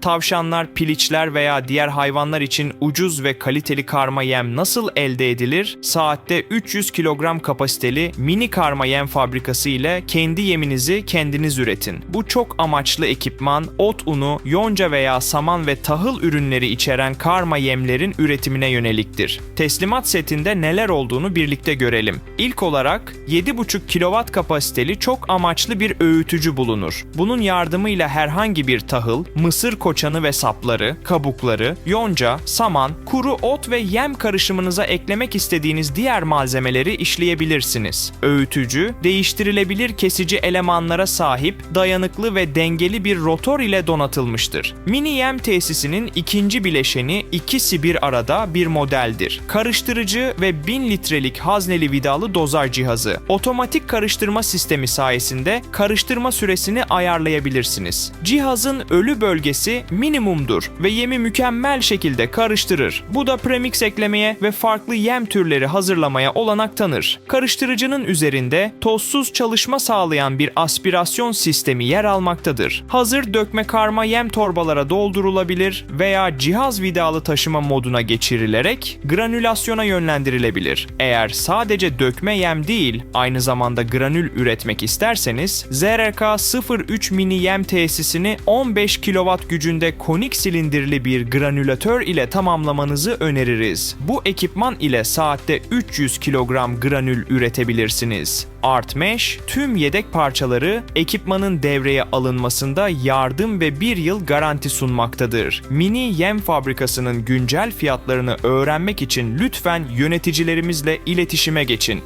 Tavşanlar, piliçler veya diğer hayvanlar için ucuz ve kaliteli karma yem nasıl elde edilir? Saatte 300 kilogram kapasiteli mini karma yem fabrikası ile kendi yeminizi kendiniz üretin. Bu çok amaçlı ekipman, ot unu, yonca veya saman ve tahıl ürünleri içeren karma yemlerin üretimine yöneliktir. Teslimat setinde neler olduğunu birlikte görelim. İlk olarak 7,5 kW kapasiteli çok amaçlı bir öğütücü bulunur. Bunun yardımıyla herhangi bir tahıl, mısır koçanı ve sapları, kabukları, yonca, saman, kuru ot ve yem karışımınıza eklemek istediğiniz diğer malzemeleri işleyebilirsiniz. Öğütücü, değiştirilebilir kesici elemanlara sahip, dayanıklı ve dengeli bir rotor ile donatılmıştır. Mini yem tesisinin ikinci bileşeni ikisi bir arada bir modeldir. Karıştırıcı ve 1000 litrelik hazneli vidalı dozar cihazı. Otomatik karıştırma sistemi sayesinde karıştırma süresini ayarlayabilirsiniz. Cihazın ölü bölgesi minimumdur ve yemi mükemmel şekilde karıştırır. Bu da premix eklemeye ve farklı yem türleri hazırlamaya olanak tanır. Karıştırıcının üzerinde tozsuz çalışma sağlayan bir aspirasyon sistemi yer almaktadır. Hazır dökme karma yem torbalara doldurulabilir veya cihaz vidalı taşıma moduna geçirilerek granülasyona yönlendirilebilir. Eğer sadece dökme yem değil, aynı zamanda granül üretmek isterseniz ZRK 03 mini yem tesisini 15 kW gücünde konik silindirli bir granülatör ile tamamlamanızı öneririz. Bu ekipman ile saatte 300 kilogram granül üretebilirsiniz. Artmesh tüm yedek parçaları ekipmanın devreye alınmasında yardım ve bir yıl garanti sunmaktadır. Mini yem fabrikasının güncel fiyatlarını öğrenmek için lütfen yöneticilerimizle iletişime geçin.